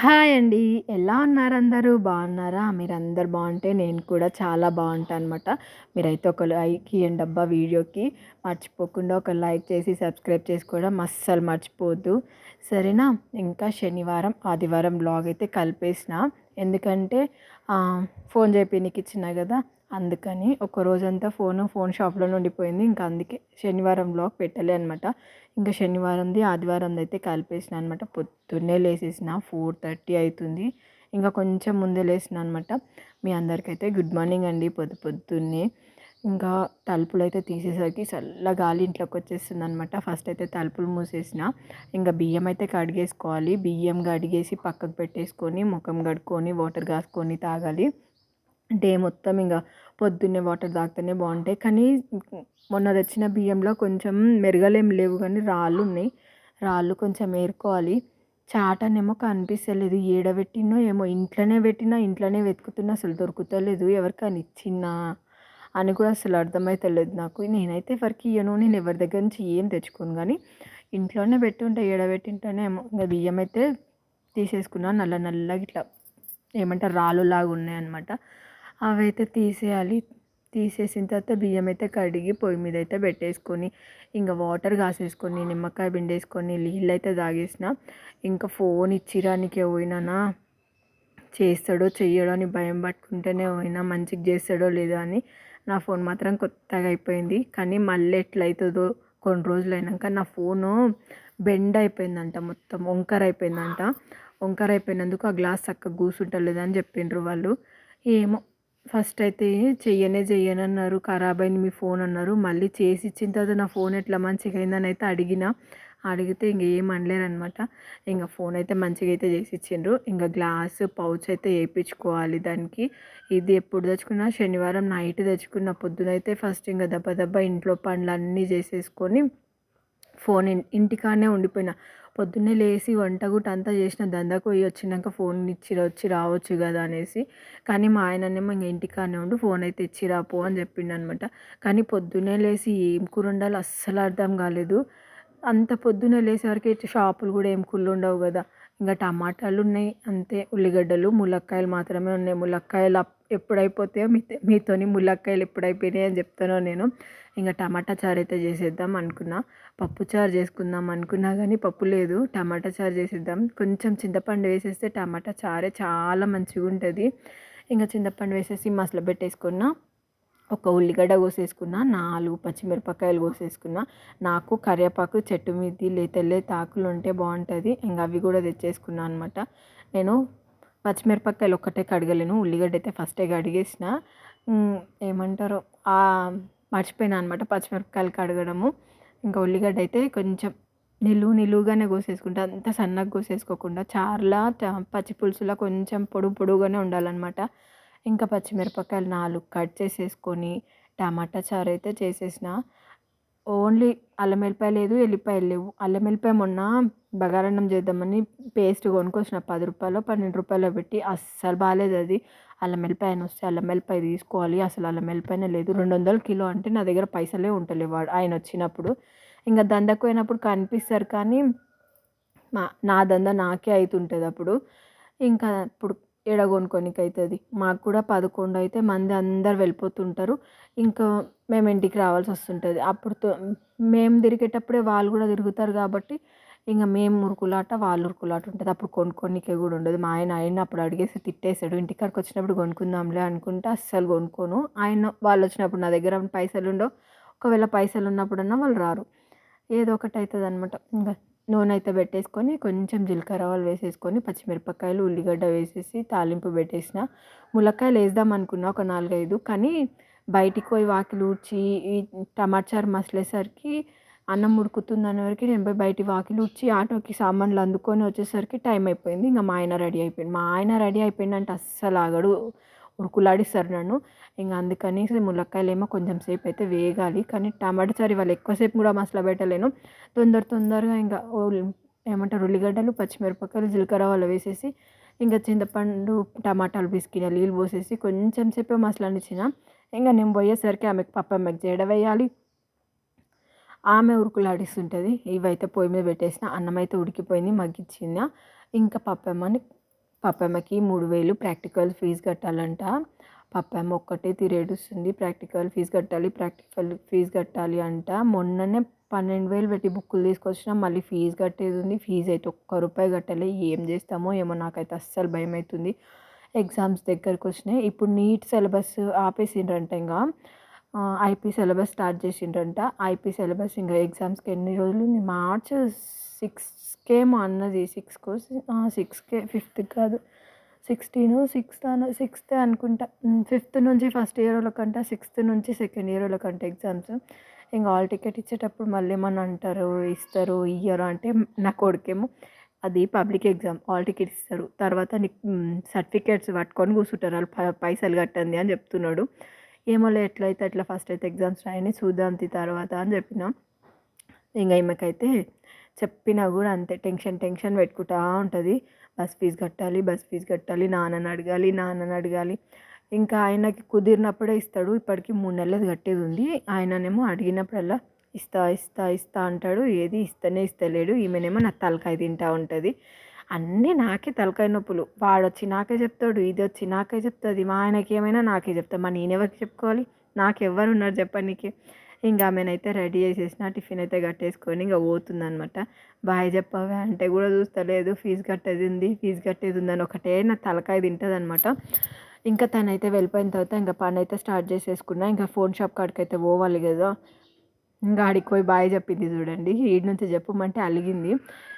Hi అండి. ఎలా ఉన్నారు అందరూ? బాగున్నారా? మీరందరూ బాగుంటే నేను కూడా చాలా బాగుంటాను అనమాట. మీరైతే ఒక లైక్ ఇవ్వండి అబ్బా వీడియోకి. మర్చిపోకుండా ఒక లైక్ చేసి సబ్స్క్రైబ్ చేసుకోవడం అస్సలు మర్చిపోవద్దు. సరేనా? ఇంకా శనివారం, ఆదివారం బ్లాగ్ అయితే కలిపేసిన. ఎందుకంటే ఫోన్ ఫోన్ నీకు ఇచ్చిన కదా! అందుకని ఒక రోజంతా ఫోను ఫోన్ షాప్‌లోనే ఉండిపోయింది. ఇంకా అందుకే శనివారం వ్లాగ్ పెట్టలే అనమాట. ఇంకా శనివారంది, ఆదివారంది అయితే కలిపేసిన అనమాట. పొద్దున్నే లేసేసిన ఫోర్ థర్టీ అవుతుంది ఇంకా కొంచెం ముందే లేసిన అనమాట. మీ అందరికైతే గుడ్ మార్నింగ్ అండి పొద్దు పొద్దున్నే. ఇంకా తలుపులు అయితే తీసేసరికి చల్ల గాలి ఇంట్లోకి వచ్చేస్తుంది అనమాట ఫస్ట్ అయితే తలుపులు మూసేసిన. ఇంకా బియ్యం అయితే కడిగేసుకోవాలి. బియ్యం కడిగేసి పక్కకు పెట్టేసుకొని, ముఖం కడుక్కొని, వాటర్ కాసుకొని తాగాలి. డే మొత్తం ఇంక పొద్దున్నే వాటర్ తాగితేనే బాగుంటాయి. కానీ మొన్న తెచ్చిన బియ్యంలో కొంచెం మెరగలేం లేవు కానీ రాళ్ళు ఉన్నాయి. రాళ్ళు కొంచెం ఏరుకోవాలి. చాటనేమో కనిపిస్తలేదు. ఏడ పెట్టినో ఏమో ఇంట్లోనే పెట్టినా, ఇంట్లోనే వెతుకుతున్నా అసలు దొరుకుతలేదు. ఎవరికైనా ఇచ్చినా అని కూడా అసలు అర్థమైతలేదు నాకు. నేనైతే ఎవరికి ఇయ్యను. నేను ఎవరి దగ్గర నుంచి ఏం తెచ్చుకోను కానీ ఇంట్లోనే పెట్టుంటే ఏడ ఏమో. ఇంకా బియ్యం అయితే తీసేసుకున్నా. నల్ల నల్లగా ఇట్లా ఏమంటారు రాళ్ళులాగా ఉన్నాయన్నమాట. అవైతే తీసేయాలి. తీసేసిన తర్వాత బియ్యం అయితే కడిగి పొయ్యి మీద అయితే పెట్టేసుకొని ఇంకా వాటర్ కాసేసుకొని నిమ్మకాయ పిండేసుకొని నీళ్ళు అయితే తాగేసిన. ఇంకా ఫోన్ ఇచ్చిరానికే పోయినానా చేస్తాడో చెయ్యడో అని భయం పట్టుకుంటేనే పోయినా. మంచిగా చేస్తాడో లేదో అని. నా ఫోన్ మాత్రం కొత్తగా అయిపోయింది. కానీ మళ్ళీ ఎట్లయితుందో కొన్ని రోజులు అయినాక నా ఫోను బెండ్ అయిపోయిందంట మొత్తం. వంకర అయిపోయిందంట. వంకర అయిపోయినందుకు ఆ గ్లాస్ చక్కగా కూర్చుంటలేదని అని చెప్పిండ్రు వాళ్ళు. ఏమో ఫస్ట్ అయితే చెయ్యనే అన్నారు ఖరాబ్ అయింది మీ ఫోన్ అన్నారు. మళ్ళీ చేసి ఇచ్చిన తర్వాత నా ఫోన్ ఎట్లా మంచిగా అయిందని అయితే అడిగిన. అడిగితే ఇంక ఏం అనలేరనమాట. ఇంకా ఫోన్ అయితే మంచిగా అయితే చేసి ఇచ్చిండ్రు. ఇంకా గ్లాస్ పౌచ్ అయితే వేయించుకోవాలి దానికి. ఇది ఎప్పుడు తెచ్చుకున్నా శనివారం నైట్ తెచ్చుకున్న. పొద్దునైతే ఫస్ట్ ఇంకా దెబ్బ దెబ్బ ఇంట్లో పనులన్నీ చేసేసుకొని ఫోన్ ఇంటికాడనే ఉండిపోయిన. పొద్దున్నే లేచి వంట గుట్ట అంతా చేసిన దందాకు పోయి వచ్చినాక ఫోన్ ఇచ్చి వచ్చి రావచ్చు కదా అనేసి. కానీ మా ఆయననేమో ఇంక ఇంటికానే ఉండు ఫోన్ అయితే ఇచ్చి పో అని చెప్పిండనమాట. కానీ పొద్దున్నే లేచి ఏం కూర వండాలో అస్సలు అర్థం కాలేదు. అంత పొద్దున్నే లేసేవరకి షాపులు కూడా ఏం కుళ్ళు ఉండవు కదా! ఇంకా టమాటాలు ఉన్నాయి అంతే. ఉల్లిగడ్డలు, ములక్కాయలు మాత్రమే ఉన్నాయి. ములక్కాయలు ఎప్పుడైపోతాయో మీతో మీతోని ములక్కాయలు ఎప్పుడైపోయినాయి అని చెప్తానో నేను. ఇంకా టమాటా చారు అయితే చేసేద్దాం అనుకున్నా. పప్పు చారు చేసుకుందాం అనుకున్నా కానీ పప్పు లేదు. టమాటా చారు చేసేద్దాం. కొంచెం చింతపండు వేసేస్తే టమాటా చారే చాలా మంచిగా ఉంటుంది. ఇంకా చింతపండు వేసేసి మసలబెట్టేసుకున్న. ఒక ఉల్లిగడ్డ కోసేసుకున్న. నాలుగు పచ్చిమిరపకాయలు కోసేసుకున్న. నాకు కరివేపాకు చెట్టు మీది లేత లేత ఆకులు ఉంటే బాగుంటుంది. ఇంకా అవి కూడా తెచ్చేసుకున్నా అనమాట. నేను పచ్చిమిరపకాయలు ఒక్కటే కడగలేను. ఉల్లిగడ్డ అయితే ఫస్టే కడిగేసిన. ఏమంటారు మర్చిపోయినా అనమాట పచ్చిమిరపకాయలు కడగడము. ఇంకా ఉల్లిగడ్డ అయితే కొంచెం నిలువు నిలువుగానే కోసేసుకుంటా. అంత సన్నగా కోసేసుకోకుండా చాలా పచ్చి పులుసులా కొంచెం పొడుగు పొడుగుగానే ఉండాలన్నమాట ఇంకా పచ్చిమిరపకాయలు నాలుగు కట్ చేసేసుకొని టమాటా చారు అయితే చేసేసిన. ఓన్లీ అల్లం వెల్లిపాయ లేదు. ఎల్లిపాయలు లేవు. అల్లం వెల్లిపాయ మొన్న బగారన్నం చేద్దామని పేస్ట్ కొనుక్కొచ్చిన పది రూపాయలు పన్నెండు రూపాయలు పెట్టి అస్సలు బాగాలేదు అది. అల్లం వెల్లిపాయ అని వస్తే అల్లం వెల్లిపాయ తీసుకోవాలి. అసలు అల్లం వెల్లిపాయనే లేదు. 200 కిలో అంటే నా దగ్గర పైసలే ఉంటలేవు ఆయన వచ్చినప్పుడు. ఇంకా దందకు పోయినప్పుడు కనిపిస్తారు కానీ మా నా దంద నాకే అవుతుంటుంది అప్పుడు. ఇంకా ఇప్పుడు ఏడ కొనుక్కోనీకి అవుతుంది. మాకు కూడా 11 అయితే మంది అందరు వెళ్ళిపోతుంటారు. ఇంకా మేము ఇంటికి రావాల్సి వస్తుంటుంది. అప్పుడు మేము తిరిగేటప్పుడే వాళ్ళు కూడా తిరుగుతారు కాబట్టి ఇంకా మేము ఉరుకులాట వాళ్ళు ఉరుకులాట ఉంటుంది. అప్పుడు కొనుక్కోనికి కూడా ఉండదు. మా ఆయన ఆయన అప్పుడు అడిగేసి తిట్టేసాడు. ఇంటికాడికి వచ్చినప్పుడు కొనుక్కుందాంలే అనుకుంటే అస్సలు కొనుక్కోను. ఆయన వాళ్ళు వచ్చినప్పుడు నా దగ్గర పైసలు ఉండవు. ఒకవేళ పైసలు ఉన్నప్పుడన్నా వాళ్ళు రారు. ఏదో ఒకటి అవుతుంది అనమాట. ఇంకా నూనె అయితే పెట్టేసుకొని కొంచెం జీలకర్ర ఆవాలు వేసేసుకొని పచ్చిమిరపకాయలు, ఉల్లిగడ్డ వేసేసి తాలింపు పెట్టేసిన. ములక్కాయలు వేద్దాం అనుకున్నా ఒక నాలుగైదు కానీ బయటికి పోయి వాకిలి ఊడ్చి ఈ టమాటా చారు మసిలేసరికి అన్నం ఉడుకుతుంది అనేవరకు నేను పోయి బయటి వాకిలి ఊడ్చి ఆటోకి సామాన్లు అందుకొని వచ్చేసరికి టైం అయిపోయింది. ఇంకా మా ఆయన రెడీ అయిపోయిండు. మా ఆయన రెడీ అయిపోయిండంటే అస్సలు ఆగడు. ఉరుకులాడిస్తారు నన్ను. ఇంకా అందుకనేసి ములక్కాయలేమో కొంచెం సేపు అయితే వేగాలి. కానీ టమాటా చారు ఇవాళ ఎక్కువసేపు కూడా మసలబెట్టలేను. తొందర తొందరగా ఇంకా ఏమంటారు ఉల్లిగడ్డలు, పచ్చిమిరపకాయలు, జీలకర్ర వాళ్ళు వేసేసి ఇంకా చింతపండు, టమాటాలు పిసికిన నీళ్ళు పోసేసి కొంచెం సేపే మసలనిచ్చిన. ఇంకా నేను పోయేసరికి ఆమెకు పప్పమ్మకి జడ వేయాలి. ఆమె ఉరుకులాడిస్తుంటుంది. ఇవైతే పొయ్యి మీద పెట్టేసిన. అన్నం అయితే ఉడికిపోయింది మగ్గిచ్చిన. ఇంకా పప్పమ్మని పప్పమ్మకి మూడు వేలు ప్రాక్టికల్ ఫీజు కట్టాలంట. పప్పమ్మ ఒక్కటే తిరేడుస్తుంది. ప్రాక్టికల్ ఫీజు కట్టాలి ప్రాక్టికల్ ఫీజు కట్టాలి అంట. మొన్ననే పన్నెండు వేలు పెట్టి బుక్కులు తీసుకొచ్చినా మళ్ళీ ఫీజు కట్టేది ఉంది. ఫీజు అయితే ఒక్క రూపాయి కట్టాలి. ఏం చేస్తామో ఏమో నాకైతే అస్సలు భయం అవుతుంది ఎగ్జామ్స్ దగ్గరకు వచ్చినాయి. ఇప్పుడు నీట్ సిలబస్ ఆపేసిండ్రంట ఇంకా ఐపీ సిలబస్ స్టార్ట్ చేసిండ్రంట. ఐపీ సిలబస్ ఇంకా ఎగ్జామ్స్కి ఎన్ని రోజులు ఉంది? మార్చ్ సిక్స్కేమో అన్నది. సిక్స్కో సిక్స్కే ఫిఫ్త్ కాదు. సిక్స్టీను సిక్స్త్ అన్న సిక్స్త్ అనుకుంటా. ఫిఫ్త్ నుంచి ఫస్ట్ ఇయర్ వాళ్ళకంట సిక్స్త్ నుంచి సెకండ్ ఇయర్ వాళ్ళకంట ఎగ్జామ్స్. ఇంకా హాల్ టికెట్ ఇచ్చేటప్పుడు మళ్ళీ ఏమన్నా అంటారు ఇస్తారు ఇయ్యరు అంటే నా కొడుకేమో అది పబ్లిక్ ఎగ్జామ్ హాల్ టికెట్ ఇస్తారు. తర్వాత నీకు సర్టిఫికేట్స్ పట్టుకొని కూర్చుంటారు. వాళ్ళు పైసలు కట్టండి అని చెప్తున్నాడు. ఏమోలే ఎట్లయితే అట్లా ఫస్ట్ అయితే ఎగ్జామ్స్ రాయని చూద్దాం తర్వాత అని చెప్పిన. ఇంకా ఈమెకైతే చెప్పినా కూడా అంతే. టెన్షన్ టెన్షన్ పెట్టుకుంటా ఉంటుంది. బస్ ఫీజు కట్టాలి బస్ ఫీజు కట్టాలి నాన్నని అడగాలి నాన్నని అడగాలి. ఇంకా ఆయనకి కుదిరినప్పుడే ఇస్తాడు. ఇప్పటికి మూడు నెలలు కట్టేది ఉంది. ఆయననేమో అడిగినప్పుడల్లా ఇస్తా ఇస్తా ఇస్తా అంటాడు. ఏది ఇస్తేనే ఇస్తలేడు. ఈమెనేమో నా తలకాయ తింటా ఉంటుంది. అన్నీ నాకే తలకాయ నొప్పులు. వాడు వచ్చి నాకే చెప్తాడు ఇది వచ్చి నాకే చెప్తుంది. మా ఆయనకి ఏమైనా నాకే చెప్తా. మా నేనెవరికి చెప్పుకోవాలి? నాకు ఎవరు ఉన్నారు చెప్పనీకి? ఇంకా ఆమెనైతే రెడీ చేసేసిన టిఫిన్ అయితే కట్టేసుకొని ఇంకా పోతుందనమాట బాయ్ చెప్పవే అంటే కూడా చూస్తలేదు ఫీజు కట్టేది ఉంది ఫీజు కట్టేది ఉందని ఒకటే నా తలకాయ తింటుంది అనమాట ఇంకా తనైతే వెళ్ళిపోయిన తర్వాత ఇంకా పని అయితే స్టార్ట్ చేసేసుకున్నా ఇంకా ఫోన్ షాప్ కాడికి అయితే పోవాలి కదా ఇంకా ఆడికి పోయి బాయ్ చెప్పింది చూడండి ఈడి నుంచి చెప్పమంటే అలిగింది.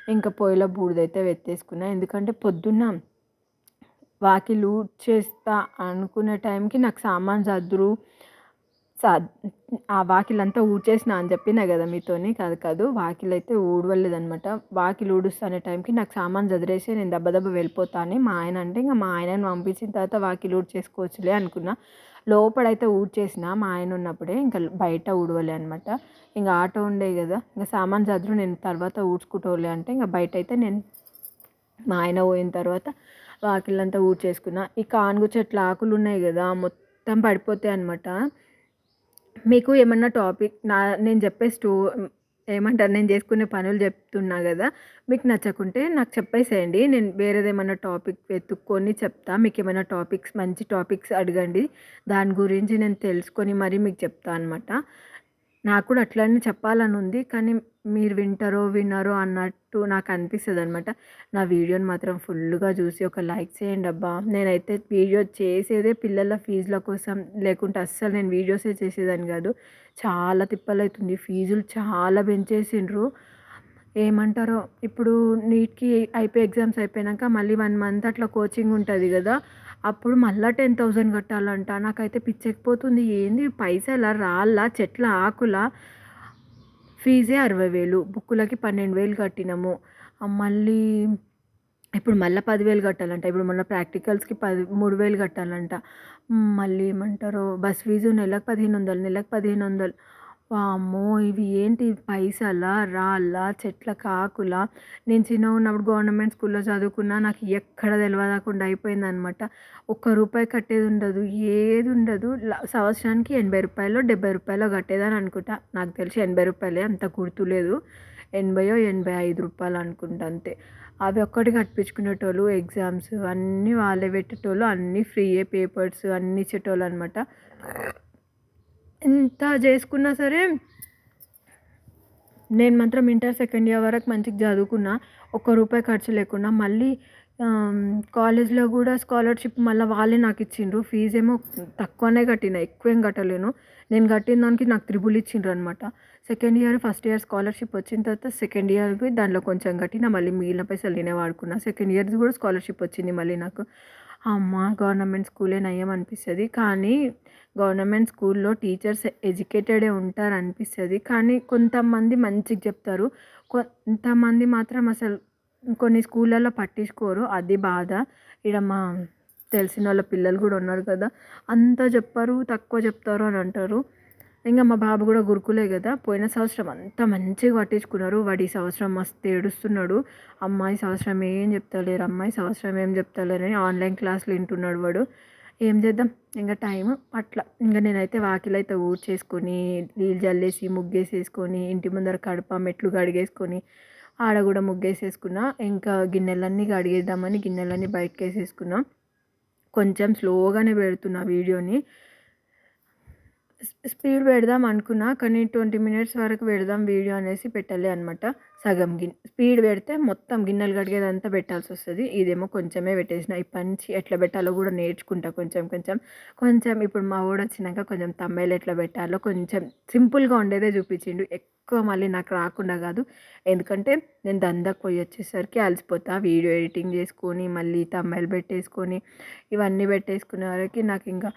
ఇంకా పొయ్యిలో బూడిదైతే వెత్తేసుకున్నా ఎందుకంటే పొద్దున్న వాకిలు చేస్తా అనుకునే టైంకి నాకు సామాన్ సర్దురు ఆ వాకిలంతా ఊడ్చేసిన అని చెప్పినా కదా మీతోని. కాదు కాదు వాకిలు అయితే ఊడవలేదనమాట వాకిలు ఊడుస్తానే టైంకి నాకు సామాన్ చదిరేసి నేను దెబ్బ దెబ్బ వెళ్ళిపోతాను. మా ఆయన అంటే ఇంకా మా ఆయనను పంపించిన తర్వాత వాకిలు ఊడ్చేసుకోవచ్చులే అనుకున్నా. లోపలైతే ఊడ్చేసిన మా ఆయన ఉన్నప్పుడే ఇంకా బయట ఊడవలే అనమాట ఇంకా ఆటో ఉండే కదా ఇంకా సామాన్ చదురు నేను తర్వాత ఊడ్చుకుంటోలే అంటే ఇంకా బయట అయితే నేను మా ఆయన పోయిన తర్వాత వాకిళ్ళంతా ఊడ్చేసుకున్నా. ఈ కానుగు చెట్ల ఆకులు ఉన్నాయి కదా మొత్తం పడిపోతాయి అనమాట మీకు ఏమన్నా టాపిక్ నా నేను చెప్పే స్టో ఏమంటారు నేను చేసుకునే పనులు చెప్తున్నా కదా మీకు నచ్చకుంటే నాకు చెప్పేసేయండి. నేను వేరేది ఏమైనా టాపిక్ వెతుక్కొని చెప్తా. మీకు ఏమైనా టాపిక్స్ మంచి టాపిక్స్ అడగండి. దాని గురించి నేను తెలుసుకొని మరీ మీకు చెప్తా అనమాట నాకు కూడా అట్లనే చెప్పాలని ఉంది. కానీ మీరు వింటారో వినరో అన్నట్టు నాకు అనిపిస్తుంది అనమాట నా వీడియోని మాత్రం ఫుల్గా చూసి ఒక లైక్ చేయండి అబ్బా. నేనైతే వీడియో చేసేదే పిల్లల ఫీజుల కోసం లేకుంటే అస్సలు నేను వీడియోసే చేసేదాన్ని కాదు. చాలా తిప్పలవుతుంది ఫీజులు చాలా పెంచేసిండ్రు. ఏమంటారో ఇప్పుడు నీట్కి అయిపోయి ఎగ్జామ్స్ అయిపోయాక మళ్ళీ వన్ మంత్ అట్లా కోచింగ్ ఉంటుంది కదా. అప్పుడు మళ్ళీ టెన్ థౌజండ్ కట్టాలంట. నాకైతే పిచ్చెక్కిపోతుంది. ఏంది? పైసల? రాళ్ళ? చెట్ల? ఆకుల? ఫీజే అరవై వేలు. బుక్కులకి పన్నెండు వేలు కట్టినాము. మళ్ళీ ఇప్పుడు మళ్ళీ పదివేలు కట్టాలంట. ఇప్పుడు మొన్న ప్రాక్టికల్స్కి పది మూడు వేలు కట్టాలంట. మళ్ళీ ఏమంటారు? బస్ ఫీజు నెలకు పదిహేను వందలు నెలకు పదిహేను వందలు. వామ్మో! ఇవి ఏంటి పైసలా రాళ్ళా చెట్ల కాకులా? నేను చిన్నగా ఉన్నప్పుడు గవర్నమెంట్ స్కూల్లో చదువుకున్నా నాకు ఎక్కడ తెలియకుండా అయిపోయిందనమాట ఒక్క రూపాయి కట్టేది ఉండదు ఏది ఉండదు. సంవత్సరానికి ఎనభై రూపాయలు డెబ్బై రూపాయలు కట్టేదని అనుకుంటా. నాకు తెలిసి ఎనభై రూపాయలే అంత గుర్తులేదు ఎనభైయో ఎనభై ఐదు రూపాయలు అనుకుంటా అంతే. అవి ఒక్కటి కట్టించుకునేటోళ్ళు ఎగ్జామ్స్ అన్నీ వాళ్ళే పెట్టేటోళ్ళు అన్నీ ఫ్రీయే పేపర్స్ అన్నీ ఇచ్చేటోళ్ళు అనమాట ఎంత చేసుకున్నా సరే నేను మాత్రం ఇంటర్ సెకండ్ ఇయర్ వరకు మంచిగా చదువుకున్నా. ఒక్క రూపాయి ఖర్చు లేకుండా. మళ్ళీ కాలేజ్లో కూడా స్కాలర్షిప్ మళ్ళీ వాళ్ళే నాకు ఇచ్చిండ్రు. ఫీజు ఏమో తక్కువనే కట్టిన ఎక్కువ ఏం కట్టలేను. నేను కట్టిన దానికి నాకు త్రిబుల్ ఇచ్చిండ్రు అనమాట second year first year scholarship వచ్చిన తర్వాత సెకండ్ ఇయర్కి దాంట్లో కొంచెం కట్టిన మళ్ళీ మిగిలిన పైసలు నేనే వాడుకున్నా. సెకండ్ ఇయర్ కూడా స్కాలర్షిప్ వచ్చింది మళ్ళీ నాకు. అమ్మ! గవర్నమెంట్ స్కూలే నయం అనిపిస్తుంది కానీ గవర్నమెంట్ స్కూల్లో టీచర్స్ ఎడ్యుకేటెడే ఉంటారు అనిపిస్తుంది కానీ కొంతమంది మంచిగా చెప్తారు. కొంతమంది మాత్రం అసలు కొన్ని స్కూళ్ళల్లో పట్టించుకోరు. అది బాధ. ఇక్కడ మా తెలిసిన వాళ్ళ పిల్లలు కూడా ఉన్నారు కదా! అంత చెప్పరు తక్కువ చెప్తారు అని అంటారు. ఇంకా మా బాబు కూడా గురుకులే కదా పోయిన సంవత్సరం అంతా మంచిగా పట్టించుకున్నారు. వాడు ఈ సంవత్సరం మస్తు ఏడుస్తున్నాడు. అమ్మాయి సంవత్సరం ఏం చెప్తలేరు అమ్మాయి సంవత్సరం ఏం చెప్తలేరు అని ఆన్లైన్ క్లాసులు వింటున్నాడు వాడు. ఏం చేద్దాం? ఇంకా టైం అట్లా ఇంకా నేనైతే వాకిలు అయితే ఊడ్చేసుకొని నీళ్ళు జల్లేసి ముగ్గేసేసుకొని ఇంటి ముందర కడప మెట్లు కడిగేసుకొని ఆడ కూడా ముగ్గేసేసుకున్నా. ఇంకా గిన్నెలన్నీ కడిగేద్దామని గిన్నెలన్నీ బయటకేసేసుకున్నా. కొంచెం స్లోగానే పెడుతున్నా వీడియోని. స్పీడ్ పెడదాం అనుకున్నా కానీ ట్వంటీ మినిట్స్ వరకు పెడదాం వీడియో అనేసి పెట్టలే అనమాట సగం గిన్నె స్పీడ్ పెడితే మొత్తం గిన్నెలు కడిగేదంతా పెట్టాల్సి వస్తుంది. ఇదేమో కొంచెమే పెట్టేసిన. ఇప్పటి నుంచి ఎట్లా పెట్టాలో కూడా నేర్చుకుంటా కొంచెం కొంచెం. కొంచెం ఇప్పుడు మా ఊడు వచ్చినాక కొంచెం తమ్మేలు ఎట్లా పెట్టాలో కొంచెం సింపుల్గా ఉండేదే చూపించిండు. ఎక్కువ మళ్ళీ నాకు రాకుండా కాదు. ఎందుకంటే నేను దందాకు పోయి వచ్చేసరికి అలసిపోతా. వీడియో ఎడిటింగ్ చేసుకొని మళ్ళీ తమ్మేలు పెట్టేసుకొని ఇవన్నీ పెట్టేసుకునే వరకు నాకు ఇంకా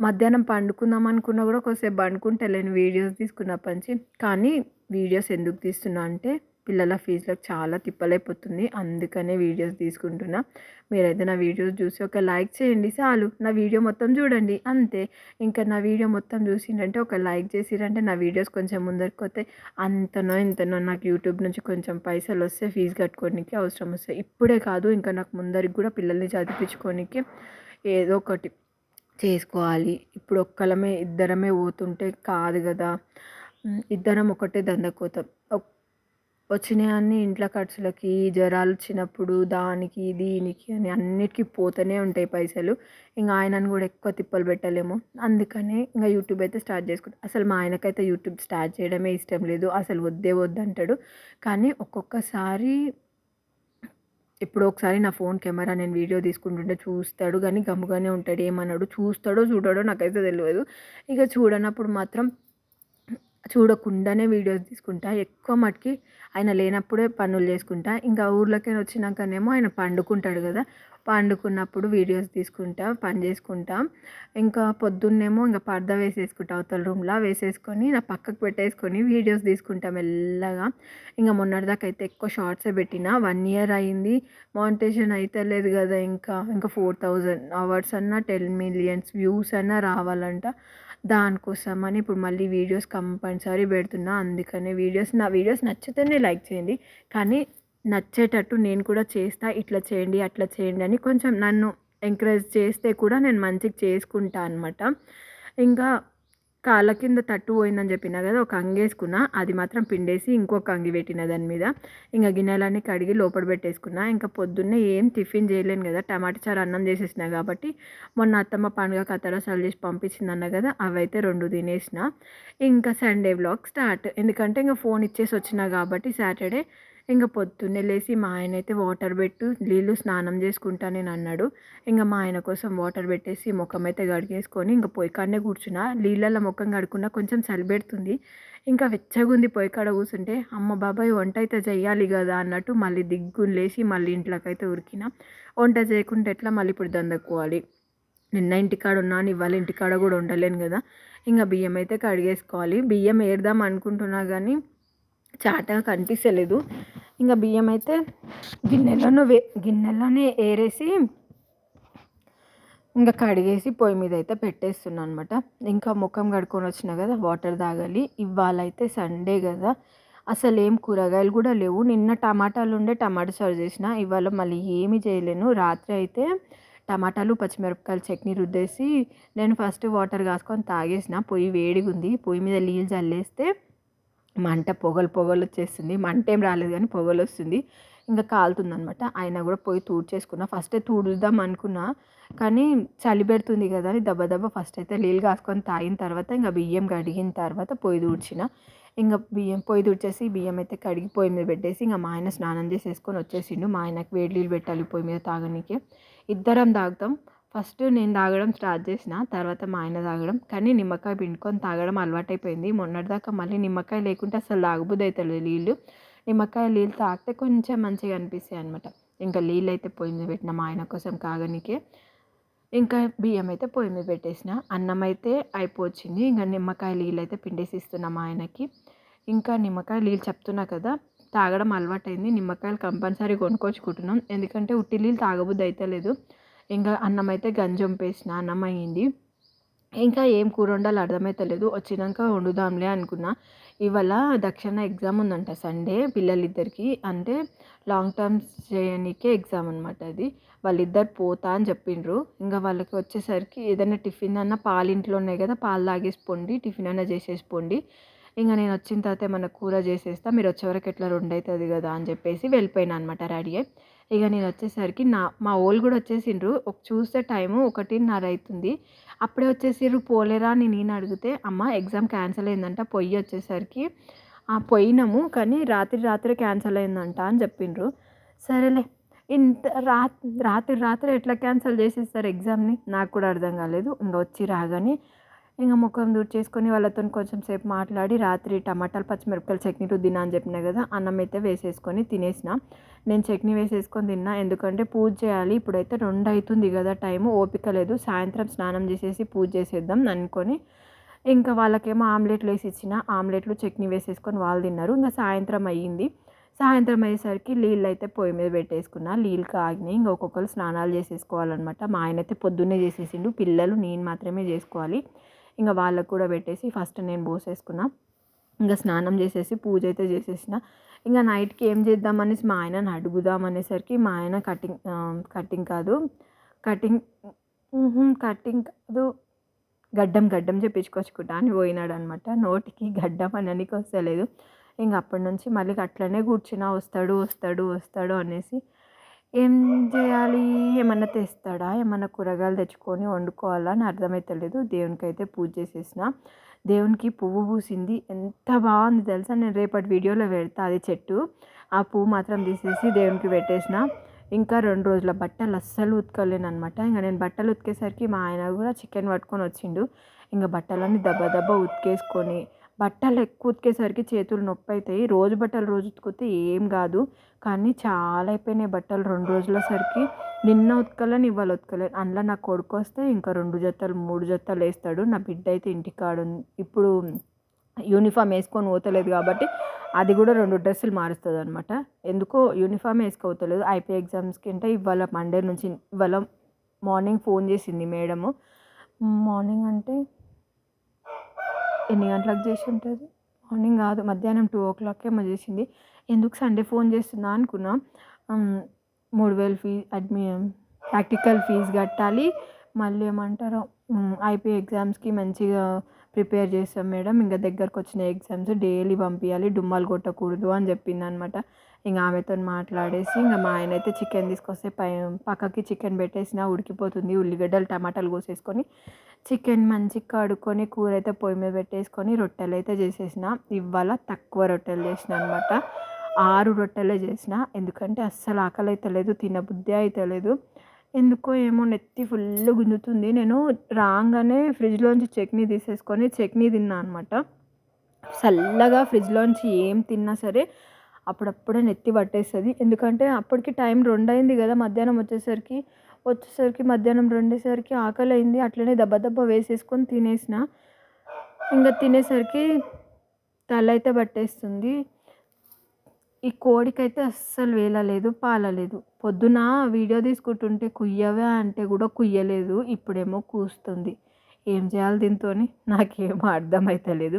మధ్యాహ్నం పండుకుందాం అనుకున్నా కూడా కొద్దిసేపు పండుకుంటలేను వీడియోస్ తీసుకున్నప్పటి నుంచి కానీ వీడియోస్ ఎందుకు తీస్తున్నా అంటే పిల్లల ఫీజులకు చాలా తిప్పలైపోతుంది. అందుకనే వీడియోస్ తీసుకుంటున్నా. మీరైతే నా వీడియోస్ చూసి ఒక లైక్ చేయండి చాలు. నా వీడియో మొత్తం చూడండి. అంతే. ఇంకా నా వీడియో మొత్తం చూసిండంటే ఒక లైక్ చేసిరంటే నా వీడియోస్ కొంచెం ముందరికి వస్తే అంతనో ఇంతనో నాకు యూట్యూబ్ నుంచి కొంచెం పైసలు వస్తే ఫీజు కట్టుకోవడానికి అవసరం వస్తాయి. ఇప్పుడే కాదు ఇంకా నాకు ముందరికి కూడా పిల్లల్ని చదివించుకోనికి ఏదో ఒకటి. చేసుకోవాలి. ఇప్పుడు ఒక్కలమే ఇద్దరమే పోతుంటే కాదు కదా. ఇద్దరం ఒకటే దందకు వచ్చినాయన్ని ఇంట్లో ఖర్చులకి జ్వరాలు వచ్చినప్పుడు దానికి దీనికి అని అన్నిటికీ పోతూనే ఉంటాయి పైసలు. ఇంకా ఆయనను కూడా ఎక్కువ తిప్పలు పెట్టలేము. అందుకని ఇంకా యూట్యూబ్ అయితే స్టార్ట్ చేసుకుంటాం. అసలు మా ఆయనకైతే యూట్యూబ్ స్టార్ట్ చేయడమే ఇష్టం లేదు. అసలు వద్దే వద్దంటాడు. కానీ ఒక్కొక్కసారి ఎప్పుడో ఒకసారి నా ఫోన్ కెమెరా నేను వీడియో తీసుకుంటుంటే చూస్తాడు కానీ గమ్ముగానే ఉంటాడు. ఏమన్నాడు? చూస్తాడో చూడడో నాకైతే తెలియదు ఇక చూడనప్పుడు మాత్రం చూడకుండానే వీడియోస్ తీసుకుంటా. ఎక్కువ మటుకి ఆయన లేనప్పుడే పనులు చేసుకుంటా. ఇంకా ఊర్లోకి వచ్చినాకనేమో ఆయన పండుకుంటాడు కదా. పండుకున్నప్పుడు వీడియోస్ తీసుకుంటాం పని చేసుకుంటాం. ఇంకా పొద్దున్నేమో ఇంకా పర్ద వేసేసుకుంటా అవతల రూమ్లో వేసేసుకొని నా పక్కకు పెట్టేసుకొని వీడియోస్ తీసుకుంటాం మెల్లగా. ఇంకా మొన్నటిదాకా అయితే ఎక్కువ షార్ట్సే పెట్టిన వన్ ఇయర్ అయింది. మానిటేషన్ అయితే లేదు కదా ఇంకా. ఇంకా ఫోర్ థౌజండ్ అవర్స్ అన్నా టెన్ మిలియన్స్ వ్యూస్ అన్నా రావాలంట. దానికోసమని ఇప్పుడు మళ్ళీ వీడియోస్ కంపల్సరీ పెడుతున్నా. అందుకనే వీడియోస్ నా వీడియోస్ నచ్చితేనే లైక్ చేయండి. కానీ నచ్చేటట్టు నేను కూడా చేస్తా ఇట్లా చేయండి అట్లా చేయండి అని కొంచెం నన్ను ఎంకరేజ్ చేస్తే కూడా నేను మంచిగా చేసుకుంటా అనమాట ఇంకా కాళ్ళ కింద తట్టు పోయిందని చెప్పిన కదా ఒక అంగి వేసుకున్నా అది మాత్రం పిండేసి ఇంకొక అంగి పెట్టిన దాని మీద. ఇంకా గిన్నెలన్నీ కడిగి లోపల పెట్టేసుకున్నా ఇంకా పొద్దున్నే ఏం టిఫిన్ చేయలేను కదా టమాటా చారు అన్నం చేసేసిన కాబట్టి మొన్న అత్తమ్మ పండుగ కత్తరసాలు చేసి పంపించిందన్న కదా అవైతే రెండు తినేసిన. ఇంకా సండే వ్లాగ్ స్టార్ట్ ఎందుకంటే ఇంకా ఫోన్ ఇచ్చేసి వచ్చిన కాబట్టి సాటర్డే ఇంకా పొద్దున్నే లేచి మా ఆయన అయితే వాటర్ పెట్టు నీళ్ళు స్నానం చేసుకుంటా నేను అన్నాడు. ఇంకా మా ఆయన కోసం వాటర్ పెట్టేసి ముఖం అయితే గడిగేసుకొని ఇంకా పొయ్యి కాడనే కూర్చున్నా. నీళ్ళల్లో ముఖం కడుక్కున్నా కొంచెం చలి పెడుతుంది. ఇంకా వెచ్చగా ఉంది పొయ్యి కాడ కూర్చుంటే అమ్మ బాబాయ్ వంట అయితే చేయాలి కదా అన్నట్టు మళ్ళీ దిగ్గుని లేచి మళ్ళీ ఇంట్లోకైతే ఉరికిన. వంట చేయకుంటే ఎట్లా మళ్ళీ ఇప్పుడు దందక్కోవాలి? నిన్న ఇంటికాడ ఉన్నాను ఇవాళ ఇంటికాడ కూడా ఉండలేను కదా. ఇంకా బియ్యం అయితే కడిగేసుకోవాలి. బియ్యం ఏర్దాం అనుకుంటున్నా కానీ చాట కనిపిస్తలేదు. ఇంకా బియ్యం అయితే గిన్నెలోనే వే గిన్నెలోనే ఏరేసి ఇంకా కడిగేసి పొయ్యి మీద అయితే పెట్టేస్తున్నాను అనమాట ఇంకా ముఖం కడుక్కొని వచ్చిన కదా వాటర్ తాగాలి. ఇవాళ అయితే సండే కదా. అసలు ఏం కూరగాయలు కూడా లేవు. నిన్న టమాటాలు ఉండే టమాటా సర్వ్ చేసిన. ఇవాళ మళ్ళీ ఏమి చేయలేను. రాత్రి అయితే టమాటాలు పచ్చిమిరపకాయలు చట్నీ రుద్దేసి నేను ఫస్ట్ వాటర్ కాసుకొని తాగేసిన. పొయ్యి వేడిగా ఉంది పొయ్యి మీద నీళ్ళు చల్లేస్తే మంట పొగలు పొగలు వచ్చేస్తుంది. మంట ఏం రాలేదు కానీ పొగలు వస్తుంది. ఇంకా కాలుతుంది అనమాట అయినా కూడా పోయి తూడ్చేసుకున్నా. ఫస్ట్ తూడుద్దాం అనుకున్నా కానీ చలి పెడుతుంది కదా అని దెబ్బ దెబ్బ ఫస్ట్ అయితే నీళ్ళు కాసుకొని తాగిన తర్వాత ఇంకా బియ్యం కడిగిన తర్వాత పొయ్యి తూడ్చిన. ఇంకా బియ్యం పొయ్యి తుడిచేసి బియ్యం అయితే కడిగి పొయ్యి మీద పెట్టేసి ఇంకా మా ఆయన స్నానం చేసేసుకొని వచ్చేసిండు. మా ఆయనకు వేడి నీళ్ళు పెట్టాలి పొయ్యి మీద తాగనీకి. ఇద్దరం తాగుతాం. ఫస్ట్ నేను తాగడం స్టార్ట్ చేసిన తర్వాత మా ఆయన తాగడం. కానీ నిమ్మకాయ పిండుకొని తాగడం అలవాటైపోయింది. మొన్నటిదాకా మళ్ళీ నిమ్మకాయ లేకుంటే అసలు తాగబుద్ది అవుతుంది నీళ్ళు. నిమ్మకాయ నీళ్ళు తాగితే కొంచెం మంచిగా అనిపిస్తాయి అనమాట ఇంకా నీళ్ళు అయితే పొయ్యి మీద పెట్టిన మా ఆయన కోసం కాగనికే. ఇంకా బియ్యం అయితే పొయ్యి మీద పెట్టేసిన. అన్నం అయితే అయిపోవచ్చింది. ఇంకా నిమ్మకాయ నీళ్ళు అయితే పిండేసి ఇస్తున్నాం ఆయనకి. ఇంకా నిమ్మకాయ నీళ్ళు చెప్తున్నా కదా తాగడం అలవాటైంది. నిమ్మకాయలు కంపల్సరీ కొనుక్కొచ్చుకుంటున్నాం. ఎందుకంటే ఉట్టి నీళ్ళు తాగబుద్ది అయితే లేదు ఇంకా అన్నం అయితే గంజి అన్నం అయ్యింది. ఇంకా ఏం కూర వండాలో అర్థమైతలేదు వచ్చినాక వండుదాంలే అనుకున్నా. ఇవాళ దక్షిణ ఎగ్జామ్ ఉందంట సండే పిల్లలిద్దరికి. అంటే లాంగ్ టర్మ్స్ చేయడానికే ఎగ్జామ్ అనమాట అది. వాళ్ళిద్దరు పోతా అని చెప్పిండ్రు. ఇంకా వాళ్ళకి వచ్చేసరికి ఏదైనా టిఫిన్ అన్న పాలు ఇంట్లో ఉన్నాయి కదా పాలు తాగేసిపోండి టిఫిన్ అయినా చేసేసిపోండి. ఇంకా నేను వచ్చిన తర్వాత మన కూర చేసేస్తా మీరు వచ్చే వరకు ఎట్లా రెండు అవుతుంది కదా అని చెప్పేసి వెళ్ళిపోయినా అనమాట రెడీ అయ్యి ఇక నేను వచ్చేసరికి నా మా వాళ్ళు కూడా వచ్చేసిండ్రు ఒక చూస్తే టైము ఒకటిన్నర అవుతుంది అప్పుడే వచ్చేసిర్రు పోలేరా అని నేను అడిగితే అమ్మ ఎగ్జామ్ క్యాన్సిల్ అయిందంట పొయ్యి వచ్చేసరికి పోయినాము కానీ రాత్రి రాత్రి క్యాన్సిల్ అయిందంట అని చెప్పిండ్రు సరేలే ఇంత రాత్రి రాత్రి ఎట్లా క్యాన్సిల్ చేసేస్తారు ఎగ్జామ్ని? నాకు కూడా అర్థం కాలేదు ఇంకా వచ్చి రాగానే ఇంకా ముఖం చేసుకొని వాళ్ళతో కొంచెం సేపు మాట్లాడి రాత్రి టమాటాలు పచ్చిమిరపకాయలు చట్నీ రుద్దినా అని చెప్పినా కదా అన్నం అయితే వేసేసుకొని తినేసిన. నేను చట్నీ వేసేసుకొని తిన్నా. ఎందుకంటే పూజ చేయాలి. ఇప్పుడైతే రెండు అవుతుంది కదా టైము. ఓపిక లేదు. సాయంత్రం స్నానం చేసేసి పూజ చేసేద్దాం అనుకొని ఇంకా వాళ్ళకేమో ఆమ్లెట్లు వేసి ఇచ్చిన. ఆమ్లెట్లు చట్నీ వేసేసుకొని వాళ్ళు తిన్నారు. ఇంకా సాయంత్రం అయ్యింది. సాయంత్రం అయ్యేసరికి నీళ్ళు అయితే పొయ్యి మీద పెట్టేసుకున్నా. నీళ్ళు కాగినాయి. ఇంకా ఒక్కొక్కరు స్నానాలు చేసేసుకోవాలన్నమాట. మా ఆయన అయితే పొద్దున్నే చేసేసిండు. పిల్లలు నేను మాత్రమే చేసుకోవాలి. ఇంకా వాళ్ళకు కూడా పెట్టేసి ఫస్ట్ నేను పోసేసుకున్నా. ఇంకా స్నానం చేసేసి పూజ అయితే చేసేసిన. ఇంకా నైట్కి ఏం చేద్దామనేసి మా ఆయనని అడుగుదాం అనేసరికి మా ఆయన కటింగ్ కటింగ్ కాదు కటింగ్ కటింగ్ కాదు గడ్డం గడ్డం చేపించుకొచ్చుకుంటా అని పోయినాడు అనమాట నోటికి గడ్డం అనడానికి వస్తలేదు. ఇంక అప్పటి నుంచి మళ్ళీ అట్లనే కూర్చున్నా వస్తాడు వస్తాడు వస్తాడు అనేసి. ఏం చేయాలి? ఏమన్నా తెస్తాడా? ఏమన్నా కూరగాయలు తెచ్చుకొని వండుకోవాలా అని అర్థమవుతలేదు దేవునికి అయితే పూజ చేసేసిన. దేవునికి పువ్వు పూసింది. ఎంత బాగుంది తెలుసా? నేను రేపటి వీడియోలో పెడతా అది చెట్టు. ఆ పువ్వు మాత్రం తీసేసి దేవునికి పెట్టేసిన. ఇంకా రెండు రోజుల బట్టలు అస్సలు ఉతకలేను అనమాట ఇంకా నేను బట్టలు ఉతికేసరికి మా ఆయన కూడా చికెన్ పట్టుకొని వచ్చిండు. ఇంకా బట్టలన్నీ దెబ్బ దెబ్బ ఉతికేసుకొని బట్టలు ఎక్కువ ఉతికేసరికి చేతులు నొప్పి అవుతాయి రోజు బట్టలు రోజు ఉతికితే ఏం కాదు కానీ చాలా అయిపోయినాయి బట్టలు రెండు రోజుల సరికి. నిన్న ఉతకలేను ఇవాళ ఉతకలేను అందులో నా కొడుకు వస్తే ఇంకా రెండు జతలు మూడు జతలు వేస్తాడు. నా బిడ్డ అయితే ఇంటికాడు. ఇప్పుడు యూనిఫామ్ వేసుకొని పోతలేదు కాబట్టి అది కూడా రెండు డ్రెస్సులు మారుస్తుంది అనమాట ఎందుకో యూనిఫామ్ వేసుకోవతలేదు ఐపీ ఎగ్జామ్స్కి అంటే ఇవాళ మండే నుంచి ఇవాళ మార్నింగ్ ఫోన్ చేసింది మేడము. మార్నింగ్ అంటే ఎన్ని గంటలకు చేసి ఉంటుంది? మార్నింగ్ కాదు మధ్యాహ్నం టూ ఓ క్లాక్ ఏమో చేసింది. ఎందుకు సండే ఫోన్ చేస్తుందా అనుకున్నా. మూడు వేలు ఫీజు అడ్మి ప్రాక్టికల్ ఫీజు కట్టాలి. మళ్ళీ ఏమంటారు ఐపీ ఎగ్జామ్స్కి మంచిగా ప్రిపేర్ చేస్తాం మేడం. ఇంకా దగ్గరకు వచ్చిన ఎగ్జామ్స్ డైలీ పంపించాలి డుమ్మాలు కొట్టకూడదు అని చెప్పింది అనమాట ఇంకా ఆమెతో మాట్లాడేసి ఇంకా మా ఆయన అయితే చికెన్ తీసుకొస్తే పై పక్కకి చికెన్ పెట్టేసిన ఉడికిపోతుంది. ఉల్లిగడ్డలు టమాటాలు కోసేసుకొని చికెన్ మంచిగా కడుక్కొని కూర అయితే పొయ్యి మీద పెట్టేసుకొని రొట్టెలు అయితే చేసేసిన. ఇవాళ తక్కువ రొట్టెలు చేసిన అనమాట ఆరు రొట్టెలే చేసిన. ఎందుకంటే అస్సలు ఆకలి అయితే లేదు తినబుద్ధి అయితే లేదు ఎందుకో ఏమో నెత్తి ఫుల్ గుంజుతుంది. నేను రాగానే ఫ్రిడ్జ్లోంచి చట్నీ తీసేసుకొని చట్నీ తిన్నా అనమాట చల్లగా ఫ్రిడ్జ్లోంచి ఏం తిన్నా సరే అప్పుడప్పుడే నెత్తి పట్టేస్తుంది. ఎందుకంటే అప్పటికి టైం రెండు అయింది కదా మధ్యాహ్నం వచ్చేసరికి. వచ్చేసరికి మధ్యాహ్నం రెండేసరికి ఆకలి అయింది అట్లనే దెబ్బ దెబ్బ వేసేసుకొని తినేసిన. ఇంకా తినేసరికి తల అయితే పట్టేస్తుంది. ఈ కోడికైతే అస్సలు వేలలేదు పాలలేదు. పొద్దున వీడియో తీసుకుంటుంటే కుయ్యవే అంటే కూడా కుయ్యలేదు. ఇప్పుడేమో కూస్తుంది. ఏం చేయాలి దీంతో నాకేమో అర్థమవుతలేదు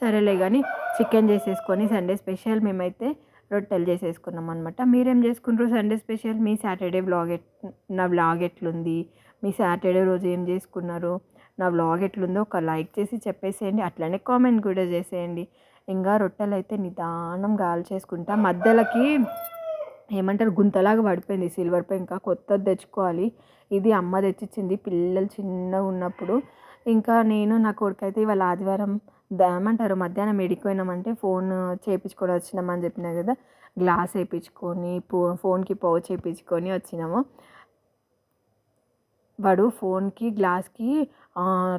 సరేలే కానీ చికెన్ చేసేసుకొని సండే స్పెషల్ మేమైతే రొట్టెలు చేసేసుకున్నాం అనమాట మీరేం చేసుకుంటారు సండే స్పెషల్? మీ సాటర్డే బ్లాగ్ ఎట్ నా బ్లాగ్ ఎట్లుంది? మీ సాటర్డే రోజు ఏం చేసుకున్నారు? నా బ్లాగ్ ఎట్లుందో ఒక లైక్ చేసి చెప్పేసేయండి. అట్లనే కామెంట్ కూడా చేసేయండి. ఇంకా రొట్టెలు అయితే నిదానం గాలి చేసుకుంటా మధ్యలోకి ఏమంటారు? గుంతలాగా పడిపోయింది. సిల్వర్ పై ఇంకా కొత్తది తెచ్చుకోవాలి. ఇది అమ్మ తెచ్చిచ్చింది పిల్లలు చిన్నగా ఉన్నప్పుడు. ఇంకా నేను నా కొడుకైతే ఇవాళ ఆదివారం ఏమంటారు మధ్యాహ్నం ఎడికిపోయినామంటే ఫోన్ చేయించుకొని వచ్చినామని చెప్పినా కదా. గ్లాస్ వేయించుకొని పో ఫోన్కి పౌచ్ వేయించుకొని వచ్చినాము. వాడు ఫోన్కి గ్లాస్కి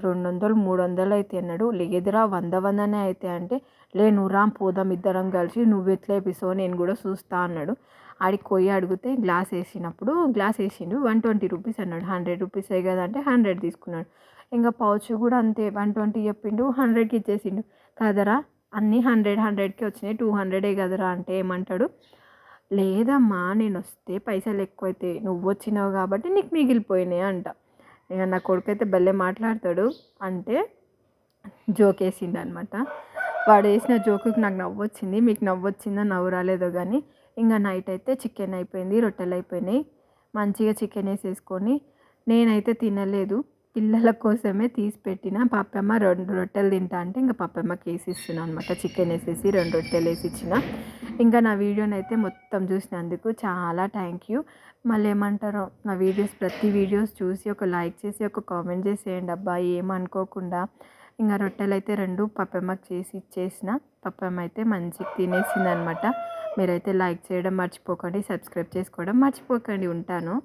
రెండు వందలు మూడు వందలు అయితే అన్నాడు. లేదురా వంద వందనే అయితే అంటే లే నువ్వు రామ్ పోదాం ఇద్దరం కలిసి నువ్వు ఎట్లా వేపిస్తావు నేను కూడా చూస్తా అన్నాడు. ఆడికి పోయి అడిగితే గ్లాస్ వేసినప్పుడు గ్లాస్ వేసిండు. వన్ ట్వంటీ రూపీస్ అన్నాడు. హండ్రెడ్ రూపీస్ కదా అంటే హండ్రెడ్ తీసుకున్నాడు. ఇంకా పౌచ్ కూడా అంతే. వన్ ట్వంటీ చెప్పిండు. హండ్రెడ్కి ఇచ్చేసిండు. కదరా అన్నీ హండ్రెడ్ హండ్రెడ్కి వచ్చినాయి. టూ హండ్రెడే కదరా అంటే ఏమంటాడు? లేదమ్మా నేను వస్తే పైసలు ఎక్కువైతే నువ్వు వచ్చినావు కాబట్టి నీకు మిగిలిపోయినాయి అంట. ఇక నా కొడుకు అయితే భలే మాట్లాడతాడు. అంటే జోక్ వేసిండు అనమాట వాడు వేసిన జోకుకి నాకు నవ్వొచ్చింది. మీకు నవ్వొచ్చిందో? నవ్వు రాలేదో కానీ ఇంకా నైట్ అయితే చికెన్ అయిపోయింది రొట్టెలు అయిపోయినాయి. మంచిగా చికెన్ వేసేసుకొని నేనైతే తినలేదు. పిల్లల కోసమే తీసి పెట్టిన. పప్పమ్మ రెండు రొట్టెలు తింటా అంటే ఇంకా పప్పమ్మకి వేసి ఇస్తున్నాను అనమాట చికెన్ వేసేసి రెండు రొట్టెలు వేసి ఇచ్చిన ఇంకా నా వీడియోని అయితే మొత్తం చూసినందుకు చాలా థ్యాంక్ యూ మళ్ళీ ఏమంటారో నా వీడియోస్ ప్రతి వీడియోస్ చూసి ఒక లైక్ చేసి ఒక కామెంట్ చేసేయండి అబ్బా. ఏమనుకోకుండా ఇంకా రొట్టెలు అయితే రెండు పప్పమ్మకి చేసి ఇచ్చేసిన. పప్పమ్మ అయితే మంచిగా తినేసింది అనమాట మీరైతే లైక్ చేయడం మర్చిపోకండి సబ్స్క్రైబ్ చేసుకోవడం మర్చిపోకండి. ఉంటాను.